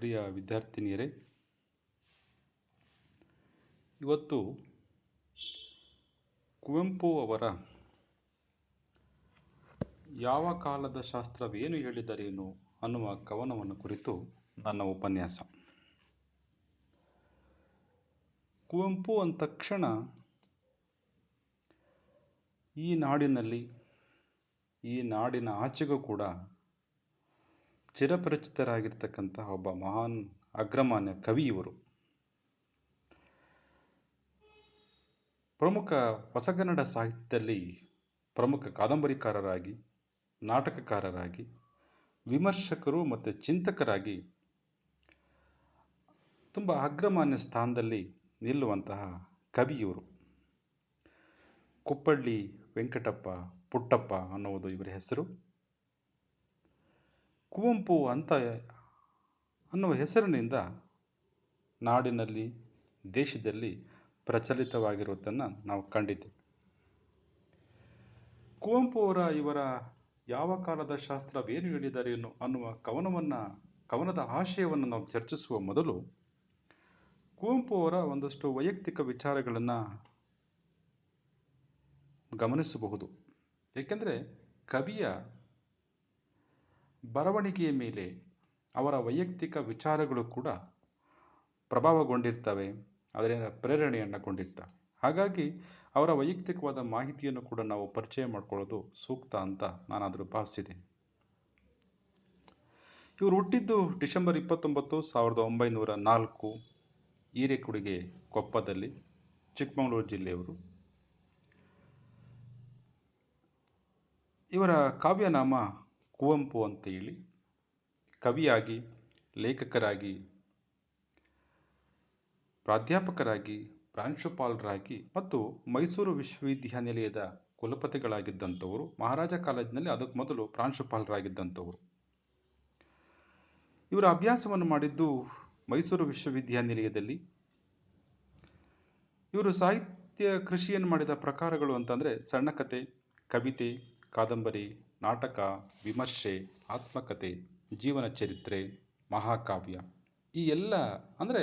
ಪ್ರಿಯ ವಿದ್ಯಾರ್ಥಿನಿಯರೇ, ಇವತ್ತು ಕುವೆಂಪು ಅವರ ಯಾವ ಕಾಲದ ಶಾಸ್ತ್ರವೇನು ಹೇಳಿದರೇನು ಅನ್ನುವ ಕವನವನ್ನು ಕುರಿತು ನನ್ನ ಉಪನ್ಯಾಸ. ಕುವೆಂಪು ಅಂದ ತಕ್ಷಣ ಈ ನಾಡಿನಲ್ಲಿ, ಈ ನಾಡಿನ ಆಚೆಗೂ ಕೂಡ ಚಿರಪರಿಚಿತರಾಗಿರ್ತಕ್ಕಂತಹ ಒಬ್ಬ ಮಹಾನ್ ಅಗ್ರಮಾನ್ಯ ಕವಿ ಇವರು. ಪ್ರಮುಖ ಹೊಸಗನ್ನಡ ಸಾಹಿತ್ಯದಲ್ಲಿ ಪ್ರಮುಖ ಕಾದಂಬರಿಕಾರರಾಗಿ, ನಾಟಕಕಾರರಾಗಿ, ವಿಮರ್ಶಕರು ಮತ್ತು ಚಿಂತಕರಾಗಿ ತುಂಬ ಅಗ್ರಮಾನ್ಯ ಸ್ಥಾನದಲ್ಲಿ ನಿಲ್ಲುವಂತಹ ಕವಿಯವರು ಕುಪ್ಪಳ್ಳಿ ವೆಂಕಟಪ್ಪ ಪುಟ್ಟಪ್ಪ ಅನ್ನುವುದು ಇವರ ಹೆಸರು. ಕುವೆಂಪು ಅಂತ ಅನ್ನುವ ಹೆಸರಿನಿಂದ ನಾಡಿನಲ್ಲಿ, ದೇಶದಲ್ಲಿ ಪ್ರಚಲಿತವಾಗಿರುವುದನ್ನು ನಾವು ಕಂಡಿದ್ದೇವೆ. ಕುವೆಂಪು ಅವರ ಇವರ ಯಾವ ಕಾಲದ ಶಾಸ್ತ್ರವೇನು ಹೇಳಿದ್ದಾರೆ ಅನ್ನುವ ಕವನವನ್ನು, ಕವನದ ಆಶಯವನ್ನು ನಾವು ಚರ್ಚಿಸುವ ಮೊದಲು ಕುವೆಂಪು ಅವರ ಒಂದಷ್ಟು ವೈಯಕ್ತಿಕ ವಿಚಾರಗಳನ್ನು ಗಮನಿಸಬಹುದು. ಏಕೆಂದರೆ ಕವಿಯ ಬರವಣಿಗೆಯ ಮೇಲೆ ಅವರ ವೈಯಕ್ತಿಕ ವಿಚಾರಗಳು ಕೂಡ ಪ್ರಭಾವಗೊಂಡಿರ್ತವೆ, ಅದರಿಂದ ಪ್ರೇರಣೆಯನ್ನು ಕೊಂಡಿರ್ತವೆ ಹಾಗಾಗಿ ಅವರ ವೈಯಕ್ತಿಕವಾದ ಮಾಹಿತಿಯನ್ನು ಕೂಡ ನಾವು ಪರಿಚಯ ಮಾಡಿಕೊಳ್ಳೋದು ಸೂಕ್ತ ಅಂತ ನಾನಾದರೂ ಭಾವಿಸಿದ್ದೀನಿ ಇವರು ಹುಟ್ಟಿದ್ದು ಡಿಸೆಂಬರ್ ಇಪ್ಪತ್ತೊಂಬತ್ತು ಸಾವಿರದ ಒಂಬೈನೂರ ನಾಲ್ಕು ಹಿರೇಕುಡಿಗೆ ಕೊಪ್ಪದಲ್ಲಿ, ಚಿಕ್ಕಮಗಳೂರು ಜಿಲ್ಲೆಯವರು. ಇವರ ಕಾವ್ಯನಾಮ ಕುವೆಂಪು ಅಂತೇಳಿ ಕವಿಯಾಗಿ, ಲೇಖಕರಾಗಿ, ಪ್ರಾಧ್ಯಾಪಕರಾಗಿ, ಪ್ರಾಂಶುಪಾಲರಾಗಿ ಮತ್ತು ಮೈಸೂರು ವಿಶ್ವವಿದ್ಯಾನಿಲಯದ ಕುಲಪತಿಗಳಾಗಿದ್ದಂಥವರು, ಮಹಾರಾಜ ಕಾಲೇಜಿನಲ್ಲಿ ಅದಕ್ಕೆ ಮೊದಲು ಪ್ರಾಂಶುಪಾಲರಾಗಿದ್ದಂಥವರು. ಇವರ ಅಭ್ಯಾಸವನ್ನು ಮಾಡಿದ್ದು ಮೈಸೂರು ವಿಶ್ವವಿದ್ಯಾನಿಲಯದಲ್ಲಿ. ಇವರು ಸಾಹಿತ್ಯ ಕೃಷಿಯನ್ನು ಮಾಡಿದ ಪ್ರಕಾರಗಳು ಅಂತಂದರೆ ಸಣ್ಣ ಕತೆ, ಕವಿತೆ, ಕಾದಂಬರಿ ನಾಟಕ, ವಿಮರ್ಶೆ ಆತ್ಮಕತೆ ಜೀವನ ಚರಿತ್ರೆ, ಮಹಾಕಾವ್ಯ ಈ ಎಲ್ಲ ಅಂದರೆ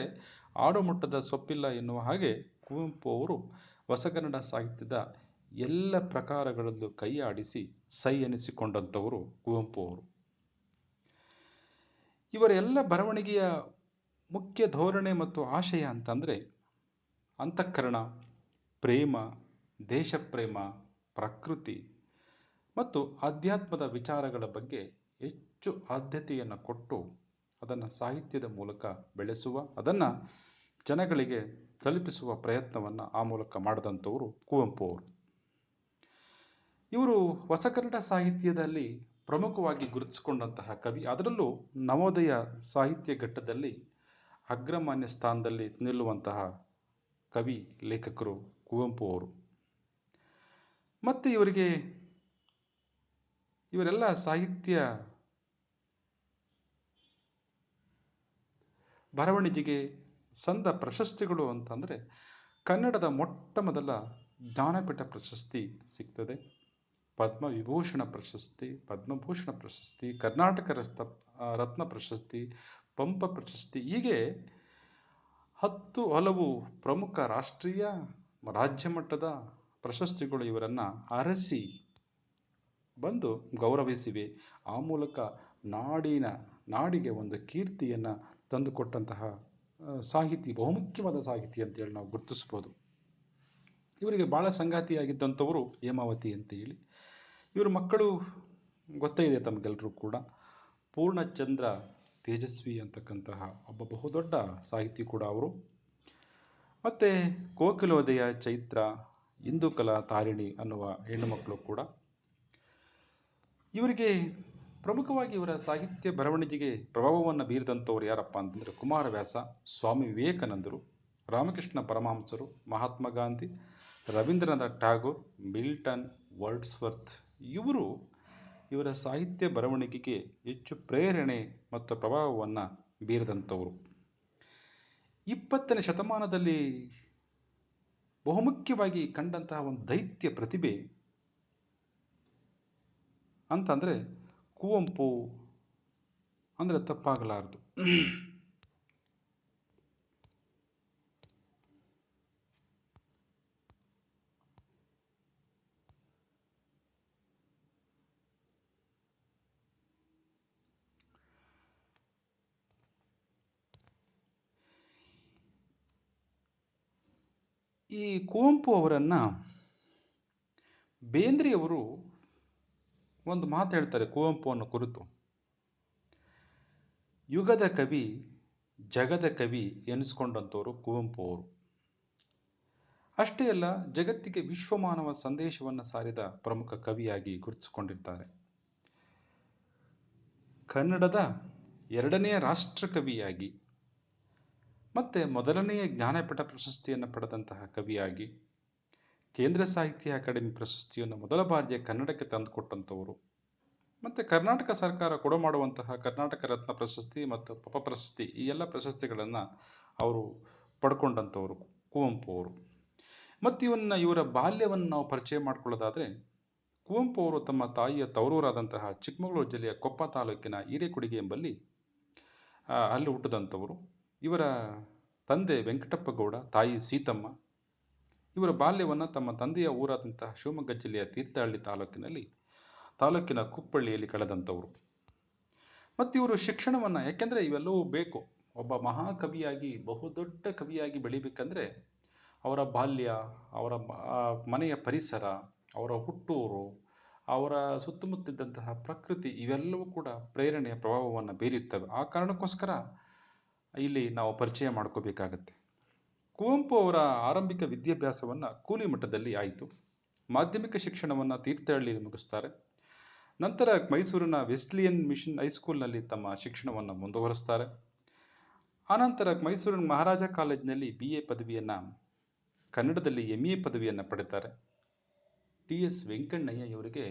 ಆಡುಮುಟ್ಟದ ಸೊಪ್ಪಿಲ್ಲ ಎನ್ನುವ ಹಾಗೆ ಕುವೆಂಪು ಅವರು ಹೊಸಗನ್ನಡ ಸಾಹಿತ್ಯದ ಎಲ್ಲ ಪ್ರಕಾರಗಳಲ್ಲೂ ಕೈ ಆಡಿಸಿ ಸೈ ಎನಿಸಿಕೊಂಡಂಥವರು ಕುವೆಂಪು ಅವರು. ಇವರ ಎಲ್ಲ ಬರವಣಿಗೆಯ ಮುಖ್ಯ ಧೋರಣೆ ಮತ್ತು ಆಶಯ ಅಂತಂದರೆ ಅಂತಃಕರಣ, ಪ್ರೇಮ, ದೇಶಪ್ರೇಮ, ಪ್ರಕೃತಿ ಮತ್ತು ಆಧ್ಯಾತ್ಮದ ವಿಚಾರಗಳ ಬಗ್ಗೆ ಹೆಚ್ಚು ಆದ್ಯತೆಯನ್ನು ಕೊಟ್ಟು ಅದನ್ನು ಸಾಹಿತ್ಯದ ಮೂಲಕ ಬೆಳೆಸುವ, ಅದನ್ನು ಜನಗಳಿಗೆ ತಲುಪಿಸುವ ಪ್ರಯತ್ನವನ್ನು ಆ ಮೂಲಕ ಮಾಡಿದಂಥವರು ಕುವೆಂಪು ಅವರು. ಇವರು ಹೊಸಕನ್ನಡ ಸಾಹಿತ್ಯದಲ್ಲಿ ಪ್ರಮುಖವಾಗಿ ಗುರುತಿಸಿಕೊಂಡಂತಹ ಕವಿ. ಅದರಲ್ಲೂ ನವೋದಯ ಸಾಹಿತ್ಯ ಘಟ್ಟದಲ್ಲಿ ಅಗ್ರಮಾನ್ಯ ಸ್ಥಾನದಲ್ಲಿ ನಿಲ್ಲುವಂತಹ ಕವಿ ಲೇಖಕರು ಕುವೆಂಪು ಅವರು. ಮತ್ತು ಇವರಿಗೆ ಇವರೆಲ್ಲ ಸಾಹಿತ್ಯ ಬರವಣಿಗೆಗೆ ಸಂದ ಪ್ರಶಸ್ತಿಗಳು ಅಂತಂದರೆ ಕನ್ನಡದ ಮೊಟ್ಟ ಮೊದಲ ಜ್ಞಾನಪೀಠ ಪ್ರಶಸ್ತಿ ಸಿಗ್ತದೆ, ಪದ್ಮವಿಭೂಷಣ ಪ್ರಶಸ್ತಿ, ಪದ್ಮಭೂಷಣ ಪ್ರಶಸ್ತಿ, ಕರ್ನಾಟಕ ರಸ್ತ ರತ್ನ ಪ್ರಶಸ್ತಿ, ಪಂಪ ಪ್ರಶಸ್ತಿ, ಹೀಗೆ ಹತ್ತು ಹಲವು ಪ್ರಮುಖ ರಾಷ್ಟ್ರೀಯ ರಾಜ್ಯ ಮಟ್ಟದ ಪ್ರಶಸ್ತಿಗಳು ಇವರನ್ನು ಅರಸಿ ಬಂದು ಗೌರವಿಸಿವೆ. ಆ ಮೂಲಕ ನಾಡಿನ, ನಾಡಿಗೆ ಒಂದು ಕೀರ್ತಿಯನ್ನು ತಂದುಕೊಟ್ಟಂತಹ ಸಾಹಿತಿ, ಬಹುಮುಖ್ಯವಾದ ಸಾಹಿತಿ ಅಂತೇಳಿ ನಾವು ಗುರುತಿಸ್ಬೋದು. ಇವರಿಗೆ ಭಾಳ ಸಂಗಾತಿಯಾಗಿದ್ದಂಥವರು ಹೇಮಾವತಿ ಅಂತ ಹೇಳಿ. ಇವರ ಮಕ್ಕಳು ಗೊತ್ತೇ ಇದೆ ತಮಗೆಲ್ಲರೂ ಕೂಡ. ಪೂರ್ಣಚಂದ್ರ ತೇಜಸ್ವಿ ಅಂತಕ್ಕಂತಹ ಒಬ್ಬ ಬಹುದೊಡ್ಡ ಸಾಹಿತಿ ಕೂಡ ಅವರು. ಮತ್ತು ಕೋಕಿಲೋದಯ ಚೈತ್ರ ಇಂದುಕಲಾ ತಾರಿಣಿ ಅನ್ನುವ ಹೆಣ್ಣುಮಕ್ಕಳು ಕೂಡ. ಇವರಿಗೆ ಪ್ರಮುಖವಾಗಿ ಇವರ ಸಾಹಿತ್ಯ ಬರವಣಿಗೆಗೆ ಪ್ರಭಾವವನ್ನು ಬೀರಿದಂಥವ್ರು ಯಾರಪ್ಪ ಅಂತಂದರೆ ಕುಮಾರವ್ಯಾಸ, ಸ್ವಾಮಿ ವಿವೇಕಾನಂದರು, ರಾಮಕೃಷ್ಣ ಪರಮಹಂಸರು, ಮಹಾತ್ಮ ಗಾಂಧಿ, ರವೀಂದ್ರನಾಥ ಠಾಗೋರ್, ಮಿಲ್ಟನ್, ವರ್ಡ್ಸ್ವರ್ತ್. ಇವರು ಇವರ ಸಾಹಿತ್ಯ ಬರವಣಿಗೆಗೆ ಹೆಚ್ಚು ಪ್ರೇರಣೆ ಮತ್ತು ಪ್ರಭಾವವನ್ನು ಬೀರಿದಂಥವರು. ಇಪ್ಪತ್ತನೇ ಶತಮಾನದಲ್ಲಿ ಬಹುಮುಖ್ಯವಾಗಿ ಕಂಡಂತಹ ಒಂದು ದೈತ್ಯ ಪ್ರತಿಭೆ ಅಂತಂದರೆ ಕುವೆಂಪು ಅಂದರೆ ತಪ್ಪಾಗಲಾರದು. ಈ ಕುವೆಂಪು ಅವರನ್ನು ಬೇಂದ್ರೆಯವರು ಒಂದು ಮಾತು ಹೇಳ್ತಾರೆ ಕುವೆಂಪು ಅನ್ನೋ ಕುರಿತು. ಯುಗದ ಕವಿ, ಜಗದ ಕವಿ ಎನಿಸ್ಕೊಂಡಂಥವರು ಕುವೆಂಪು ಅವರು. ಅಷ್ಟೇ ಅಲ್ಲ, ಜಗತ್ತಿಗೆ ವಿಶ್ವಮಾನವ ಸಂದೇಶವನ್ನು ಸಾರಿದ ಪ್ರಮುಖ ಕವಿಯಾಗಿ ಗುರುತಿಸಿಕೊಂಡಿರ್ತಾರೆ. ಕನ್ನಡದ ಎರಡನೆಯ ರಾಷ್ಟ್ರಕವಿಯಾಗಿ, ಮತ್ತು ಮೊದಲನೆಯ ಜ್ಞಾನಪೀಠ ಪ್ರಶಸ್ತಿಯನ್ನು ಪಡೆದಂತಹ ಕವಿಯಾಗಿ ಕೇಂದ್ರ ಸಾಹಿತ್ಯ ಅಕಾಡೆಮಿ ಪ್ರಶಸ್ತಿಯನ್ನು ಮೊದಲ ಬಾರಿಗೆ ಕನ್ನಡಕ್ಕೆ ತಂದುಕೊಟ್ಟಂಥವರು ಮತ್ತು ಕರ್ನಾಟಕ ಸರ್ಕಾರ ಕೊಡಮಾಡುವಂತಹ ಕರ್ನಾಟಕ ರತ್ನ ಪ್ರಶಸ್ತಿ ಮತ್ತು ಪಪ ಪ್ರಶಸ್ತಿ ಈ ಎಲ್ಲ ಪ್ರಶಸ್ತಿಗಳನ್ನು ಅವರು ಪಡ್ಕೊಂಡಂಥವರು ಕುವೆಂಪು ಅವರು. ಮತ್ತು ಇವನ್ನ ಇವರ ಬಾಲ್ಯವನ್ನು ನಾವು ಪರಿಚಯ ಮಾಡಿಕೊಳ್ಳೋದಾದರೆ, ಕುವೆಂಪು ಅವರು ತಮ್ಮ ತಾಯಿಯ ತವರೂರಾದಂತಹ ಚಿಕ್ಕಮಗಳೂರು ಜಿಲ್ಲೆಯ ಕೊಪ್ಪ ತಾಲೂಕಿನ ಹಿರೇಕೊಡಿಗೆ ಎಂಬಲ್ಲಿ ಅಲ್ಲಿ ಹುಟ್ಟಿದಂಥವರು ಇವರ ತಂದೆ ವೆಂಕಟಪ್ಪ ಗೌಡ, ತಾಯಿ ಸೀತಮ್ಮ ಇವರ ಬಾಲ್ಯವನ್ನು ತಮ್ಮ ತಂದೆಯ ಊರಾದಂತಹ ಶಿವಮೊಗ್ಗ ಜಿಲ್ಲೆಯ ತೀರ್ಥಹಳ್ಳಿ ತಾಲೂಕಿನಲ್ಲಿ, ತಾಲೂಕಿನ ಕುಪ್ಪಳ್ಳಿಯಲ್ಲಿ ಕಳೆದಂಥವರು. ಮತ್ತು ಇವರು ಶಿಕ್ಷಣವನ್ನು, ಯಾಕೆಂದರೆ ಇವೆಲ್ಲವೂ ಬೇಕು. ಒಬ್ಬ ಮಹಾಕವಿಯಾಗಿ, ಬಹುದೊಡ್ಡ ಕವಿಯಾಗಿ ಬೆಳಿಬೇಕಂದ್ರೆ ಅವರ ಬಾಲ್ಯ, ಅವರ ಮನೆಯ ಪರಿಸರ, ಅವರ ಹುಟ್ಟೂರು, ಅವರ ಸುತ್ತಮುತ್ತಿದ್ದಂತಹ ಪ್ರಕೃತಿ, ಇವೆಲ್ಲವೂ ಕೂಡ ಪ್ರೇರಣೆಯ ಪ್ರಭಾವವನ್ನು ಬೀರುತ್ತವೆ ಆ ಕಾರಣಕ್ಕೋಸ್ಕರ ಇಲ್ಲಿ ನಾವು ಪರಿಚಯ ಮಾಡ್ಕೋಬೇಕಾಗತ್ತೆ. ಕುವೆಂಪು ಅವರ ಆರಂಭಿಕ ವಿದ್ಯಾಭ್ಯಾಸವನ್ನು ಕೂಲಿ ಮಠದಲ್ಲಿ ಆಯಿತು. ಮಾಧ್ಯಮಿಕ ಶಿಕ್ಷಣವನ್ನು ತೀರ್ಥಹಳ್ಳಿಯಲ್ಲಿ ಮುಗಿಸ್ತಾರೆ. ನಂತರ ಮೈಸೂರಿನ ವೆಸ್ಲಿಯನ್ ಮಿಷನ್ ಹೈಸ್ಕೂಲ್ನಲ್ಲಿ ತಮ್ಮ ಶಿಕ್ಷಣವನ್ನು ಮುಂದುವರಿಸ್ತಾರೆ. ಆನಂತರ ಮೈಸೂರಿನ ಮಹಾರಾಜ ಕಾಲೇಜಿನಲ್ಲಿ ಬಿ ಎ ಪದವಿಯನ್ನು, ಕನ್ನಡದಲ್ಲಿ ಎಂ ಎ ಪದವಿಯನ್ನು ಪಡೆತಾರೆ. ಟಿ ಎಸ್ ವೆಂಕಣ್ಣಯ್ಯ ಇವರಿಗೆ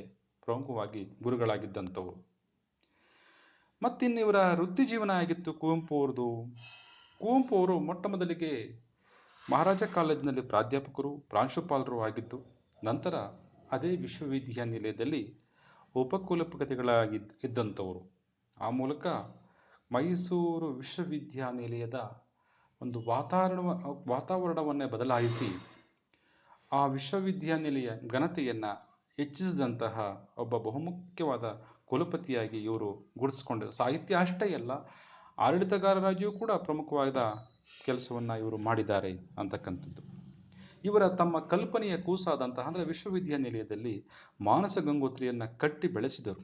ಪ್ರಮುಖವಾಗಿ ಗುರುಗಳಾಗಿದ್ದಂಥವು ಮತ್ತಿನ್ನಿವರ ವೃತ್ತಿ ಜೀವನ ಆಗಿತ್ತು ಕುವೆಂಪು ಅವ್ರದ್ದು? ಕುವೆಂಪು ಅವರು ಮೊಟ್ಟ ಮೊದಲಿಗೆ ಮಹಾರಾಜ ಕಾಲೇಜಿನಲ್ಲಿ ಪ್ರಾಧ್ಯಾಪಕರು, ಪ್ರಾಂಶುಪಾಲರು ಆಗಿದ್ದು, ನಂತರ ಅದೇ ವಿಶ್ವವಿದ್ಯಾನಿಲಯದಲ್ಲಿ ಉಪಕುಲಪತಿಗಳಾಗಿ ಇದ್ದಂಥವರು. ಆ ಮೂಲಕ ಮೈಸೂರು ವಿಶ್ವವಿದ್ಯಾನಿಲಯದ ಒಂದು ವಾತಾವರಣ ವಾತಾವರಣವನ್ನೇ ಬದಲಾಯಿಸಿ ಆ ವಿಶ್ವವಿದ್ಯಾನಿಲಯ ಘನತೆಯನ್ನು ಹೆಚ್ಚಿಸಿದಂತಹ ಒಬ್ಬ ಬಹುಮುಖ್ಯವಾದ ಕುಲಪತಿಯಾಗಿ ಇವರು ಗುರುತಿಸ್ಕೊಂಡು ಸಾಹಿತ್ಯ ಅಷ್ಟೇ ಅಲ್ಲ, ಆಡಳಿತಗಾರರಾಗಿಯೂ ಕೂಡ ಪ್ರಮುಖವಾದ ಕೆಲಸವನ್ನು ಇವರು ಮಾಡಿದ್ದಾರೆ ಅಂತಕ್ಕಂಥದ್ದು. ಇವರ ತಮ್ಮ ಕಲ್ಪನೆಯ ಕೂಸಾದಂತಹ, ಅಂದರೆ ವಿಶ್ವವಿದ್ಯಾನಿಲಯದಲ್ಲಿ ಮಾನಸ ಗಂಗೋತ್ರಿಯನ್ನು ಕಟ್ಟಿ ಬೆಳೆಸಿದರು.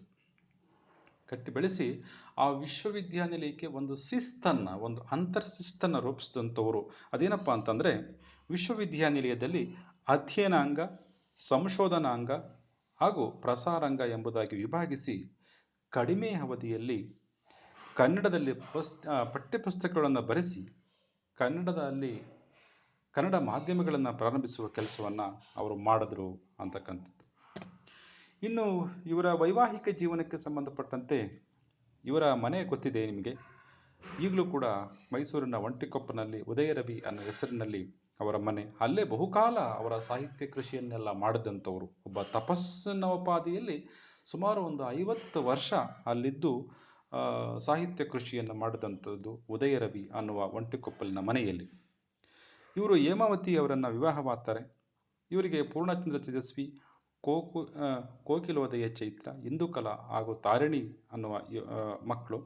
ಕಟ್ಟಿ ಬೆಳೆಸಿ ಆ ವಿಶ್ವವಿದ್ಯಾನಿಲಯಕ್ಕೆ ಒಂದು ಶಿಸ್ತನ್ನು, ಒಂದು ಅಂತರ್ ಶಿಸ್ತನ್ನು ರೂಪಿಸಿದಂಥವರು ಅದೇನಪ್ಪ ಅಂತಂದರೆ, ವಿಶ್ವವಿದ್ಯಾನಿಲಯದಲ್ಲಿ ಅಧ್ಯಯನಾಂಗ, ಸಂಶೋಧನಾಂಗ ಹಾಗೂ ಪ್ರಸಾರಾಂಗ ಎಂಬುದಾಗಿ ವಿಭಾಗಿಸಿ ಕಡಿಮೆ ಅವಧಿಯಲ್ಲಿ ಕನ್ನಡದಲ್ಲಿ ಪಸ್ ಪಠ್ಯಪುಸ್ತಕಗಳನ್ನು ಬರೆಸಿ ಕನ್ನಡದಲ್ಲಿ ಕನ್ನಡ ಮಾಧ್ಯಮಗಳನ್ನು ಪ್ರಾರಂಭಿಸುವ ಕೆಲಸವನ್ನು ಅವರು ಮಾಡಿದ್ರು ಅಂತಕ್ಕಂಥದ್ದು. ಇನ್ನು ಇವರ ವೈವಾಹಿಕ ಜೀವನಕ್ಕೆ ಸಂಬಂಧಪಟ್ಟಂತೆ ಇವರ ಮನೆ ಗೊತ್ತಿದೆ ನಿಮಗೆ? ಈಗಲೂ ಕೂಡ ಮೈಸೂರಿನ ಒಂಟಿಕೊಪ್ಪನಲ್ಲಿ ಉದಯರವಿ ಅನ್ನೋ ಹೆಸರಿನಲ್ಲಿ ಅವರ ಮನೆ. ಅಲ್ಲೇ ಬಹುಕಾಲ ಅವರ ಸಾಹಿತ್ಯ ಕೃಷಿಯನ್ನೆಲ್ಲ ಮಾಡಿದಂಥವರು. ಒಬ್ಬ ತಪಸ್ಸಿನ ಉಪಾಧಿಯಲ್ಲಿ ಸುಮಾರು ಒಂದು ಐವತ್ತು ವರ್ಷ ಅಲ್ಲಿದ್ದು ಸಾಹಿತ್ಯ ಕೃಷಿಯನ್ನು ಮಾಡಿದಂಥದ್ದು ಉದಯರವಿ ಅನ್ನುವ ಒಂಟಿಕೊಪ್ಪಲಿನ ಮನೆಯಲ್ಲಿ. ಇವರು ಹೇಮಾವತಿ ಅವರನ್ನು ವಿವಾಹವಾಗ್ತಾರೆ ಇವರಿಗೆ ಪೂರ್ಣಚಂದ್ರ ತೇಜಸ್ವಿ, ಕೋಕು ಕೋಕಿಲೋದಯ ಚೈತ್ರ ಇಂದುಕಲಾ ಹಾಗೂ ತಾರಿಣಿ ಅನ್ನುವ ಮಕ್ಕಳು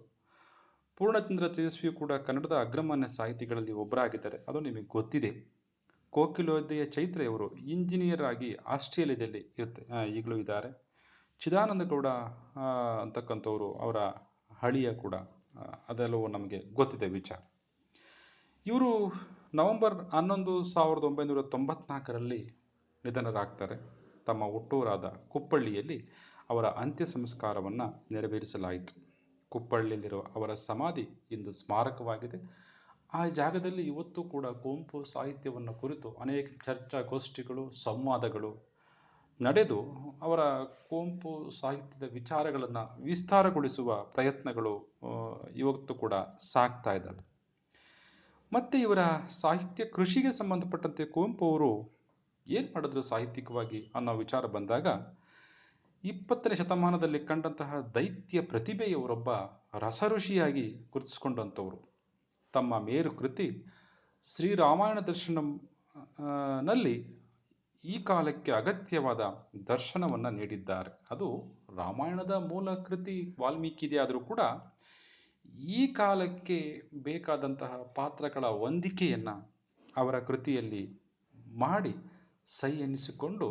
ಪೂರ್ಣಚಂದ್ರ ತೇಜಸ್ವಿಯು ಕೂಡ ಕನ್ನಡದ ಅಗ್ರಮಾನ್ಯ ಸಾಹಿತಿಗಳಲ್ಲಿ ಒಬ್ಬರಾಗಿದ್ದಾರೆ. ಅದು ನಿಮಗೆ ಗೊತ್ತಿದೆ. ಕೋಕಿಲೋದಯ ಚೈತ್ರ ಇವರು ಇಂಜಿನಿಯರ್ ಆಗಿ ಆಸ್ಟ್ರೇಲಿಯಾದಲ್ಲಿ ಇರ್ತ ಈಗಲೂ ಇದ್ದಾರೆ. ಚಿದಾನಂದ ಗೌಡ ಅಂತಕ್ಕಂಥವ್ರು ಅವರ ಹಳಿಯ ಕೂಡ ಅದೆಲ್ಲವೂ ನಮಗೆ ಗೊತ್ತಿದೆ ವಿಚಾರ. ಇವರು ನವೆಂಬರ್ ಹನ್ನೊಂದು ಸಾವಿರದ ಒಂಬೈನೂರ ತೊಂಬತ್ನಾಲ್ಕರಲ್ಲಿ ನಿಧನರಾಗ್ತಾರೆ. ತಮ್ಮ ಹುಟ್ಟೂರಾದ ಕುಪ್ಪಳ್ಳಿಯಲ್ಲಿ ಅವರ ಅಂತ್ಯ ಸಂಸ್ಕಾರವನ್ನು ನೆರವೇರಿಸಲಾಯಿತು. ಕುಪ್ಪಳ್ಳಿಯಲ್ಲಿರುವ ಅವರ ಸಮಾಧಿ ಇಂದು ಸ್ಮಾರಕವಾಗಿದೆ. ಆ ಜಾಗದಲ್ಲಿ ಇವತ್ತು ಕೂಡ ಕುವೆಂಪು ಸಾಹಿತ್ಯವನ್ನು ಕುರಿತು ಅನೇಕ ಚರ್ಚಾಗೋಷ್ಠಿಗಳು, ಸಂವಾದಗಳು ನಡೆದು ಅವರ ಕುವೆಂಪು ಸಾಹಿತ್ಯದ ವಿಚಾರಗಳನ್ನು ವಿಸ್ತಾರಗೊಳಿಸುವ ಪ್ರಯತ್ನಗಳು ಇವತ್ತು ಕೂಡ ಸಾಗ್ತಾ ಇದ್ದಾವೆ. ಮತ್ತು ಇವರ ಸಾಹಿತ್ಯ ಕೃಷಿಗೆ ಸಂಬಂಧಪಟ್ಟಂತೆ ಕುವೆಂಪು ಅವರು ಏನು ಮಾಡಿದ್ರು ಸಾಹಿತ್ಯಿಕವಾಗಿ ಅನ್ನೋ ವಿಚಾರ ಬಂದಾಗ, ಇಪ್ಪತ್ತನೇ ಶತಮಾನದಲ್ಲಿ ಕಂಡಂತಹ ದೈತ್ಯ ಪ್ರತಿಭೆಯವರೊಬ್ಬ ರಸಋಷಿಯಾಗಿ ಗುರುತಿಸಿಕೊಂಡಂಥವರು. ತಮ್ಮ ಮೇರು ಕೃತಿ ಶ್ರೀರಾಮಾಯಣ ದರ್ಶನಂ ನಲ್ಲಿ ಈ ಕಾಲಕ್ಕೆ ಅಗತ್ಯವಾದ ದರ್ಶನವನ್ನು ನೀಡಿದ್ದಾರೆ. ಅದು ರಾಮಾಯಣದ ಮೂಲ ಕೃತಿ ವಾಲ್ಮೀಕಿದೆ ಆದರೂ ಕೂಡ ಈ ಕಾಲಕ್ಕೆ ಬೇಕಾದಂತಹ ಪಾತ್ರಗಳ ಹೊಂದಿಕೆಯನ್ನು ಅವರ ಕೃತಿಯಲ್ಲಿ ಮಾಡಿ ಸೈ ಎನಿಸಿಕೊಂಡು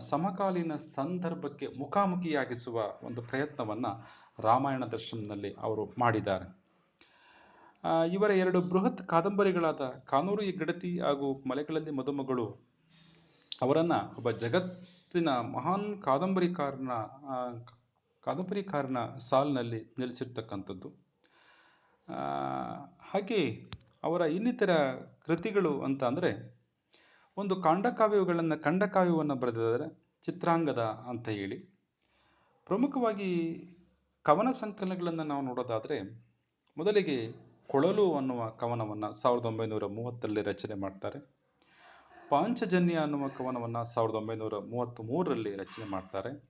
ಸಮಕಾಲೀನ ಸಂದರ್ಭಕ್ಕೆ ಮುಖಾಮುಖಿಯಾಗಿಸುವ ಒಂದು ಪ್ರಯತ್ನವನ್ನು ರಾಮಾಯಣ ದರ್ಶನದಲ್ಲಿ ಅವರು ಮಾಡಿದ್ದಾರೆ. ಇವರ ಎರಡು ಬೃಹತ್ ಕಾದಂಬರಿಗಳಾದ ಕಾನೂರು ಹೆಗ್ಗಡತಿ ಹಾಗೂ ಮಲೆಗಳಲ್ಲಿ ಮದುಮಗಳು ಅವರನ್ನು ಒಬ್ಬ ಜಗತ್ತಿನ ಮಹಾನ್ ಕಾದಂಬರಿಕಾರನ ಕಾದಂಬರಿಕಾರನ ಸಾಲಿನಲ್ಲಿ ನೆಲೆಸಿರ್ತಕ್ಕಂಥದ್ದು. ಹಾಗೆ ಅವರ ಇನ್ನಿತರ ಕೃತಿಗಳು ಅಂತ ಅಂದರೆ, ಒಂದು ಕಾಂಡಕಾವ್ಯಗಳನ್ನು ಕಂಡಕಾವ್ಯವನ್ನು ಬರೆದಿದ್ದಾರೆ, ಚಿತ್ರಾಂಗದ ಅಂತ ಹೇಳಿ. ಪ್ರಮುಖವಾಗಿ ಕವನ ಸಂಕಲನಗಳನ್ನು ನಾವು ನೋಡೋದಾದರೆ, ಮೊದಲಿಗೆ ಕೊಳಲು ಅನ್ನುವ ಕವನವನ್ನು ಸಾವಿರದ ಒಂಬೈನೂರ ಮೂವತ್ತರಲ್ಲಿ ರಚನೆ ಮಾಡ್ತಾರೆ. ಪಾಂಚಜನ್ಯ ಅನ್ನುವ ಕವನವನ್ನು ಸಾವಿರದ ಒಂಬೈನೂರ ಮೂವತ್ತ್ ಮೂರರಲ್ಲಿ ರಚನೆ ಮಾಡ್ತಾರೆ.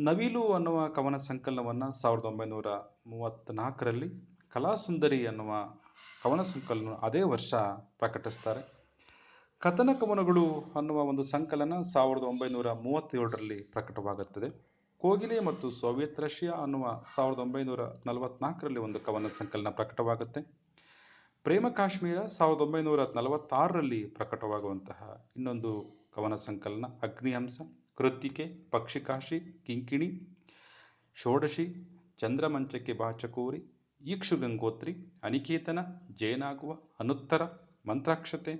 ನವಿಲು ಅನ್ನುವ ಕವನ ಸಂಕಲನವನ್ನು ಸಾವಿರದ ಒಂಬೈನೂರ ಮೂವತ್ತ್ನಾಲ್ಕರಲ್ಲಿ ಕಲಾಸುಂದರಿ ಅನ್ನುವ ಕವನ ಸಂಕಲನ ಅದೇ ವರ್ಷ ಪ್ರಕಟಿಸ್ತಾರೆ. ಕಥನ ಕವನಗಳು ಅನ್ನುವ ಒಂದು ಸಂಕಲನ ಸಾವಿರದ ಒಂಬೈನೂರ ಮೂವತ್ತೇಳರಲ್ಲಿ ಪ್ರಕಟವಾಗುತ್ತದೆ. ಕೋಗಿಲೆ ಮತ್ತು ಸೋವಿಯತ್ ರಷ್ಯಾ ಅನ್ನುವ ಸಾವಿರದ ಒಂಬೈನೂರ ನಲವತ್ನಾಲ್ಕರಲ್ಲಿ ಒಂದು ಕವನ ಸಂಕಲನ ಪ್ರಕಟವಾಗುತ್ತೆ. ಪ್ರೇಮ ಕಾಶ್ಮೀರ ಸಾವಿರದ ಒಂಬೈನೂರ ನಲವತ್ತಾರರಲ್ಲಿ ಪ್ರಕಟವಾಗುವಂತಹ ಇನ್ನೊಂದು ಕವನ ಸಂಕಲನ, ಅಗ್ನಿಹಂಸ, ಕೃತ್ತಿಕೆ, ಪಕ್ಷಿಕಾಶಿ, ಕಿಂಕಿಣಿ, ಷೋಡಶಿ, ಚಂದ್ರಮಂಚಕ್ಕೆ ಬಾಚಕೋರಿ ಈಕ್ಷು ಗಂಗೋತ್ರಿ ಅನಿಕೇತನ, ಜೇನಾಗುವ, ಅನುತ್ತರ, ಮಂತ್ರಾಕ್ಷತೆ,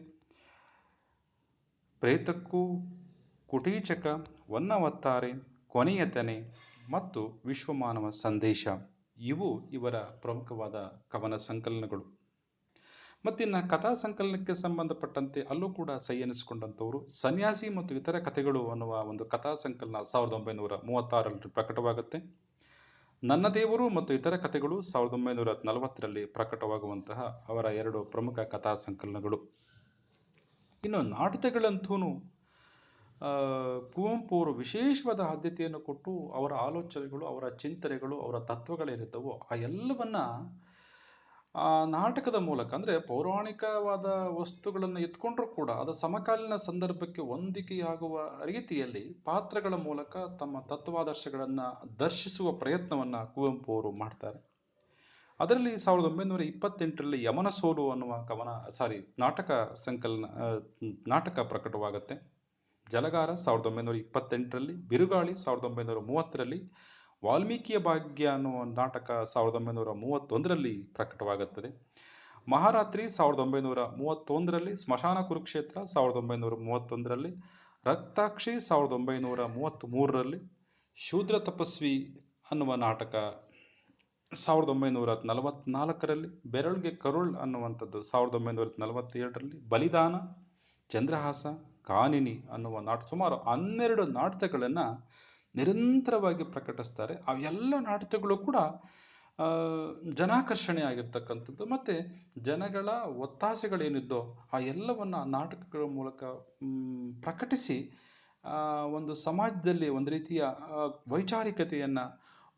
ಪ್ರೇತಕ್ಕೂ ಕುಟೀಚಕ, ವನ್ನವತ್ತಾರೆ, ಕೊನೆಯತನೆ ಮತ್ತು ವಿಶ್ವಮಾನವ ಸಂದೇಶ. ಇವು ಇವರ ಪ್ರಮುಖವಾದ ಕವನ ಸಂಕಲನಗಳು. ಮತ್ತಿನ್ನು ಕಥಾ ಸಂಕಲನಕ್ಕೆ ಸಂಬಂಧಪಟ್ಟಂತೆ ಅಲ್ಲೂ ಕೂಡ ಸೈ ಎನಿಸಿಕೊಂಡಂಥವರು ಸನ್ಯಾಸಿ ಮತ್ತು ಇತರ ಕಥೆಗಳು ಅನ್ನುವ ಒಂದು ಕಥಾ ಸಂಕಲನ ಸಾವಿರದ ಒಂಬೈನೂರ ಮೂವತ್ತಾರರಲ್ಲಿ ಪ್ರಕಟವಾಗುತ್ತೆ. ನನ್ನ ದೇವರು ಮತ್ತು ಇತರ ಕಥೆಗಳು ಸಾವಿರದ ಒಂಬೈನೂರ ನಲವತ್ತರಲ್ಲಿ ಪ್ರಕಟವಾಗುವಂತಹ ಅವರ ಎರಡು ಪ್ರಮುಖ ಕಥಾ ಸಂಕಲನಗಳು ಇನ್ನು ನಾಟಕಗಳಂತೂ ಕುವೆಂಪು ಅವರು ವಿಶೇಷವಾದ ಆದ್ಯತೆಯನ್ನು ಕೊಟ್ಟು ಅವರ ಆಲೋಚನೆಗಳು, ಅವರ ಚಿಂತನೆಗಳು, ಅವರ ತತ್ವಗಳೇನಿದ್ದವೋ ಆ ಎಲ್ಲವನ್ನ ನಾಟಕದ ಮೂಲಕ ಅಂದರೆ ಪೌರಾಣಿಕವಾದ ವಸ್ತುಗಳನ್ನು ಎತ್ಕೊಂಡ್ರೂ ಕೂಡ ಅದು ಸಮಕಾಲೀನ ಸಂದರ್ಭಕ್ಕೆ ಹೊಂದಿಕೆಯಾಗುವ ರೀತಿಯಲ್ಲಿ ಪಾತ್ರಗಳ ಮೂಲಕ ತಮ್ಮ ತತ್ವಾದರ್ಶಗಳನ್ನು ದರ್ಶಿಸುವ ಪ್ರಯತ್ನವನ್ನು ಕುವೆಂಪು ಅವರು ಮಾಡ್ತಾರೆ. ಅದರಲ್ಲಿ ಸಾವಿರದ ಒಂಬೈನೂರ ಇಪ್ಪತ್ತೆಂಟರಲ್ಲಿ ಯಮನ ಸೋಲು ಅನ್ನುವ ಕವನ, ಸಾರಿ, ನಾಟಕ ಸಂಕಲನ ನಾಟಕ ಪ್ರಕಟವಾಗುತ್ತೆ. ಜಲಗಾರ ಸಾವಿರದ ಒಂಬೈನೂರ ಇಪ್ಪತ್ತೆಂಟರಲ್ಲಿ, ಬಿರುಗಾಳಿ ಸಾವಿರದ ಒಂಬೈನೂರ ಮೂವತ್ತರಲ್ಲಿ ವಾಲ್ಮೀಕಿಯ ಭಾಗ್ಯ ಅನ್ನುವ ನಾಟಕ ಸಾವಿರದ ಒಂಬೈನೂರ ಮೂವತ್ತೊಂದರಲ್ಲಿ ಪ್ರಕಟವಾಗುತ್ತದೆ. ಮಹಾರಾತ್ರಿ ಸಾವಿರದ ಒಂಬೈನೂರ ಮೂವತ್ತೊಂದರಲ್ಲಿ, ಸ್ಮಶಾನ ಕುರುಕ್ಷೇತ್ರ ಸಾವಿರದ ಒಂಬೈನೂರ ಮೂವತ್ತೊಂದರಲ್ಲಿ, ರಕ್ತಾಕ್ಷಿ ಸಾವಿರದ ಒಂಬೈನೂರ ಮೂವತ್ತ್ ಮೂರರಲ್ಲಿ ಶೂದ್ರ ತಪಸ್ವಿ ಅನ್ನುವ ನಾಟಕ ಸಾವಿರದ ಒಂಬೈನೂರ ನಲವತ್ನಾಲ್ಕರಲ್ಲಿ, ಬೆರಳ್ಗೆ ಕರುಳ್ ಅನ್ನುವಂಥದ್ದು ಸಾವಿರದ ಒಂಬೈನೂರ ನಲವತ್ತೇಳರಲ್ಲಿ, ಬಲಿದಾನ, ಚಂದ್ರಹಾಸ, ಕಾನಿನಿ ಅನ್ನುವ ನಾಟಕ ಸುಮಾರು ಹನ್ನೆರಡು ನಾಟಕಗಳನ್ನು ನಿರಂತರವಾಗಿ ಪ್ರಕಟಿಸ್ತಾರೆ. ಆ ಎಲ್ಲ ನಾಟಕಗಳು ಕೂಡ ಜನಾಕರ್ಷಣೆ ಆಗಿರ್ತಕ್ಕಂಥದ್ದು. ಮತ್ತು ಜನಗಳ ಒತ್ತಾಸೆಗಳೇನಿದ್ದೋ ಆ ಎಲ್ಲವನ್ನ ನಾಟಕಗಳ ಮೂಲಕ ಪ್ರಕಟಿಸಿ ಒಂದು ಸಮಾಜದಲ್ಲಿ ಒಂದು ರೀತಿಯ ವೈಚಾರಿಕತೆಯನ್ನು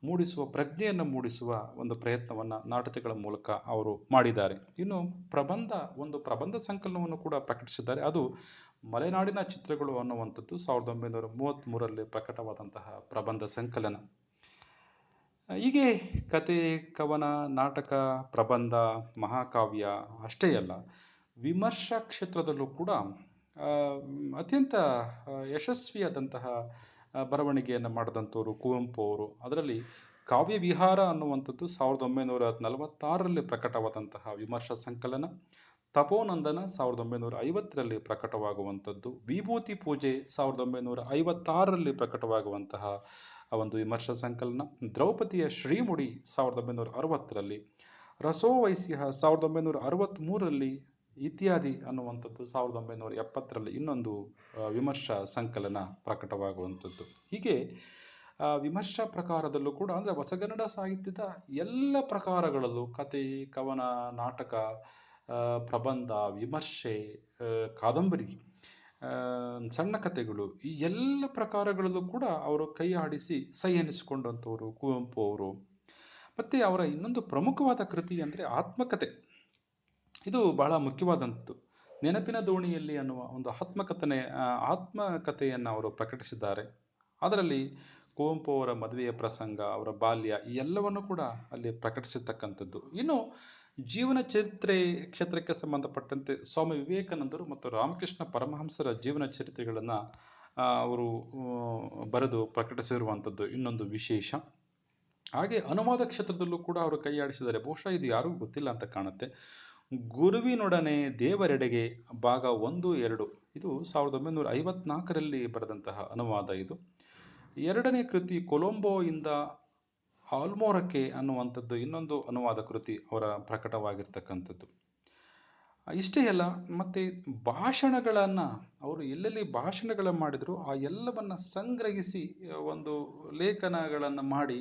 ಮೂಡಿಸುವ, ಪ್ರಜ್ಞೆಯನ್ನು ಮೂಡಿಸುವ ಒಂದು ಪ್ರಯತ್ನವನ್ನು ನಾಟಕಗಳ ಮೂಲಕ ಅವರು ಮಾಡಿದ್ದಾರೆ. ಇನ್ನು ಪ್ರಬಂಧ, ಒಂದು ಪ್ರಬಂಧ ಸಂಕಲನವನ್ನು ಕೂಡ ಪ್ರಕಟಿಸಿದ್ದಾರೆ. ಅದು ಮಲೆನಾಡಿನ ಚಿತ್ರಗಳು ಅನ್ನುವಂಥದ್ದು ಸಾವಿರದ ಒಂಬೈನೂರ ಮೂವತ್ತ್ಮೂರರಲ್ಲಿ ಪ್ರಕಟವಾದಂತಹ ಪ್ರಬಂಧ ಸಂಕಲನ. ಹೀಗೆ ಕತೆ ಕವನ, ನಾಟಕ, ಪ್ರಬಂಧ, ಮಹಾಕಾವ್ಯ ಅಷ್ಟೇ ಅಲ್ಲ, ವಿಮರ್ಶಾ ಕ್ಷೇತ್ರದಲ್ಲೂ ಕೂಡ ಅತ್ಯಂತ ಯಶಸ್ವಿಯಾದಂತಹ ಬರವಣಿಗೆಯನ್ನು ಮಾಡಿದಂಥವ್ರು, ಕುವೆಂಪು ಅವರು. ಅದರಲ್ಲಿ ಕಾವ್ಯ ವಿಹಾರ ಅನ್ನುವಂಥದ್ದು ಸಾವಿರದ ಒಂಬೈನೂರ ನಲವತ್ತಾರರಲ್ಲಿ ಪ್ರಕಟವಾದಂತಹ ವಿಮರ್ಶಾ ಸಂಕಲನ, ತಪೋನಂದನ ಸಾವಿರದ ಒಂಬೈನೂರ ಐವತ್ತರಲ್ಲಿ ಪ್ರಕಟವಾಗುವಂಥದ್ದು, ವಿಭೂತಿ ಪೂಜೆ ಸಾವಿರದ ಒಂಬೈನೂರ ಐವತ್ತಾರರಲ್ಲಿ ಪ್ರಕಟವಾಗುವಂತಹ ಒಂದು ವಿಮರ್ಶಾ ಸಂಕಲನ, ದ್ರೌಪದಿಯ ಶ್ರೀಮುಡಿ ಸಾವಿರದ ಒಂಬೈನೂರ ಅರವತ್ತರಲ್ಲಿ ರಸೋವೈಸ್ಯ ಸಾವಿರದ ಒಂಬೈನೂರ ಅರವತ್ತ್ಮೂರರಲ್ಲಿ ಇತ್ಯಾದಿ ಅನ್ನುವಂಥದ್ದು ಸಾವಿರದ ಒಂಬೈನೂರ ಎಪ್ಪತ್ತರಲ್ಲಿ ಇನ್ನೊಂದು ವಿಮರ್ಶಾ ಸಂಕಲನ ಪ್ರಕಟವಾಗುವಂಥದ್ದು. ಹೀಗೆ ವಿಮರ್ಶಾ ಪ್ರಕಾರದಲ್ಲೂ ಕೂಡ, ಅಂದರೆ ಹೊಸಗನ್ನಡ ಸಾಹಿತ್ಯದ ಎಲ್ಲ ಪ್ರಕಾರಗಳಲ್ಲೂ ಕತೆ ಕವನ, ನಾಟಕ ಪ್ರಬಂಧ, ವಿಮರ್ಶೆ ಕಾದಂಬರಿ ಸಣ್ಣ ಕಥೆಗಳು ಈ ಎಲ್ಲ ಪ್ರಕಾರಗಳಲ್ಲೂ ಕೂಡ ಅವರು ಕೈ ಆಡಿಸಿ ಸೈ ಎನಿಸಿಕೊಂಡಂಥವರು ಕುವೆಂಪು ಅವರು. ಮತ್ತು ಅವರ ಇನ್ನೊಂದು ಪ್ರಮುಖವಾದ ಕೃತಿ ಅಂದರೆ ಆತ್ಮಕತೆ ಇದು ಬಹಳ ಮುಖ್ಯವಾದಂಥದ್ದು. ನೆನಪಿನ ದೋಣಿಯಲ್ಲಿ ಅನ್ನುವ ಒಂದು ಆತ್ಮಕಥನೆ ಆತ್ಮಕಥೆಯನ್ನು ಅವರು ಪ್ರಕಟಿಸಿದ್ದಾರೆ. ಅದರಲ್ಲಿ ಕುವೆಂಪು ಅವರ ಮದುವೆಯ ಪ್ರಸಂಗ, ಅವರ ಬಾಲ್ಯ ಈ ಎಲ್ಲವನ್ನು ಕೂಡ ಅಲ್ಲಿ ಪ್ರಕಟಿಸಿರ್ತಕ್ಕಂಥದ್ದು. ಇನ್ನು ಜೀವನ ಚರಿತ್ರೆ ಕ್ಷೇತ್ರಕ್ಕೆ ಸಂಬಂಧಪಟ್ಟಂತೆ ಸ್ವಾಮಿ ವಿವೇಕಾನಂದರು ಮತ್ತು ರಾಮಕೃಷ್ಣ ಪರಮಹಂಸರ ಜೀವನ ಚರಿತ್ರೆಗಳನ್ನು ಅವರು ಬರೆದು ಪ್ರಕಟಿಸಿರುವಂಥದ್ದು ಇನ್ನೊಂದು ವಿಶೇಷ. ಹಾಗೆ ಅನುವಾದ ಕ್ಷೇತ್ರದಲ್ಲೂ ಕೂಡ ಅವರು ಕೈಯಾಡಿಸಿದ್ದಾರೆ. ಬಹುಶಃ ಇದು ಯಾರಿಗೂ ಗೊತ್ತಿಲ್ಲ ಅಂತ ಕಾಣುತ್ತೆ. ಗುರುವಿನೊಡನೆ ದೇವರೆಡೆಗೆ ಭಾಗ ಒಂದು, ಎರಡು. ಇದು ಸಾವಿರದ ಒಂಬೈನೂರ ಐವತ್ನಾಲ್ಕರಲ್ಲಿ ಬರೆದಂತಹ ಅನುವಾದ ಇದು. ಎರಡನೇ ಕೃತಿ ಕೊಲಂಬೋಯಿಂದ ಆಲ್ಮೋರಕ್ಕೆ ಅನ್ನುವಂಥದ್ದು ಇನ್ನೊಂದು ಅನುವಾದ ಕೃತಿ ಅವರ ಪ್ರಕಟವಾಗಿರ್ತಕ್ಕಂಥದ್ದು. ಇಷ್ಟೇ ಅಲ್ಲ, ಮತ್ತು ಭಾಷಣಗಳನ್ನು ಅವರು ಎಲ್ಲೆಲ್ಲಿ ಭಾಷಣಗಳ ಮಾಡಿದ್ರು ಆ ಎಲ್ಲವನ್ನು ಸಂಗ್ರಹಿಸಿ ಒಂದು ಲೇಖನಗಳನ್ನು ಮಾಡಿ